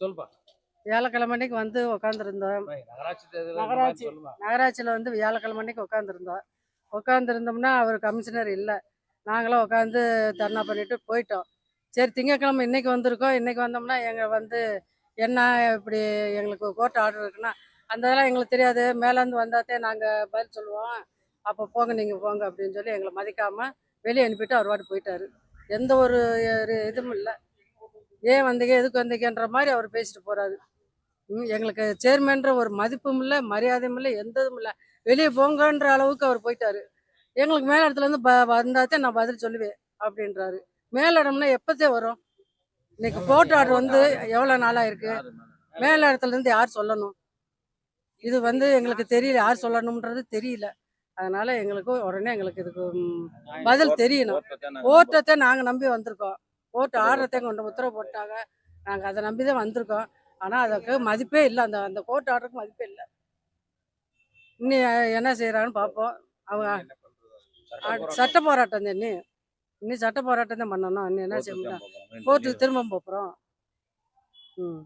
சொல்லுப்பா. வியாழக்கிழமை அன்னைக்கு வந்து உட்காந்துருந்தோம் நகராட்சி நகராட்சியில் வந்து வியாழக்கிழமை அன்னைக்கு உட்காந்துருந்தோம் உட்காந்துருந்தோம்னா அவர் கமிஷனர் இல்லை. நாங்களும் உட்காந்து தர்ணா பண்ணிட்டு போயிட்டோம். சரி திங்கக்கிழமை இன்னைக்கு வந்திருக்கோம். இன்னைக்கு வந்தோம்னா எங்கள் வந்து என்ன இப்படி எங்களுக்கு கோர்ட் ஆர்டர் இருக்குன்னா அந்த இதெல்லாம் எங்களுக்கு தெரியாது. மேலேருந்து வந்தாத்தே நாங்கள் பதில் சொல்லுவோம். அப்போ போங்க நீங்கள் போங்க அப்படின்னு சொல்லி எங்களை மதிக்காமல் வெளியே அனுப்பிட்டு அவர் வாட்டு போயிட்டாரு. எந்த ஒரு ஒரு இதுவும் இல்லை. ஏன் வந்தீங்க எதுக்கு வந்தீங்கன்ற மாதிரி அவர் பேசிட்டு போறாரு. ம், எங்களுக்கு சேர்மன்ற ஒரு மதிப்பும் இல்லை மரியாதையும் இல்லை எந்த இதுவும் இல்லை. வெளியே போங்கன்ற அளவுக்கு அவர் போயிட்டாரு. எங்களுக்கு மேல் இடத்துல இருந்து ப வந்தாத்தே நான் பதில் சொல்லுவேன் அப்படின்றாரு. மேலிடம்னா எப்போத்தே வரும்? இன்னைக்கு கோர்ட் ஆர்டர் வந்து எவ்வளோ நாளாக இருக்கு? மேல் இடத்துல இருந்து யார் சொல்லணும்? இது வந்து எங்களுக்கு தெரியல யார் சொல்லணும்ன்றது தெரியல. அதனால எங்களுக்கு உடனே எங்களுக்கு இதுக்கு பதில் தெரியணும். கோர்ட்டத்தை நாங்கள் நம்பி வந்திருக்கோம். கோர்ட் ஆர்டரத்தை கொண்டு உத்தரவு போட்டாங்க. நாங்கள் அதை நம்பி தான் வந்திருக்கோம். ஆனால் அதுக்கு மதிப்பே இல்லை. அந்த அந்த கோர்ட் ஆர்டருக்கு மதிப்பே இல்லை. இன்னி என்ன செய்கிறாங்கன்னு பார்ப்போம். அவங்க சட்ட போராட்டம். தான் இன்னி இன்னும் சட்ட போராட்டம் தான் பண்ணணும். இன்னும் என்ன செய்ய முடியும்? கோர்ட்டுக்கு திரும்ப போகிறோம் ம்.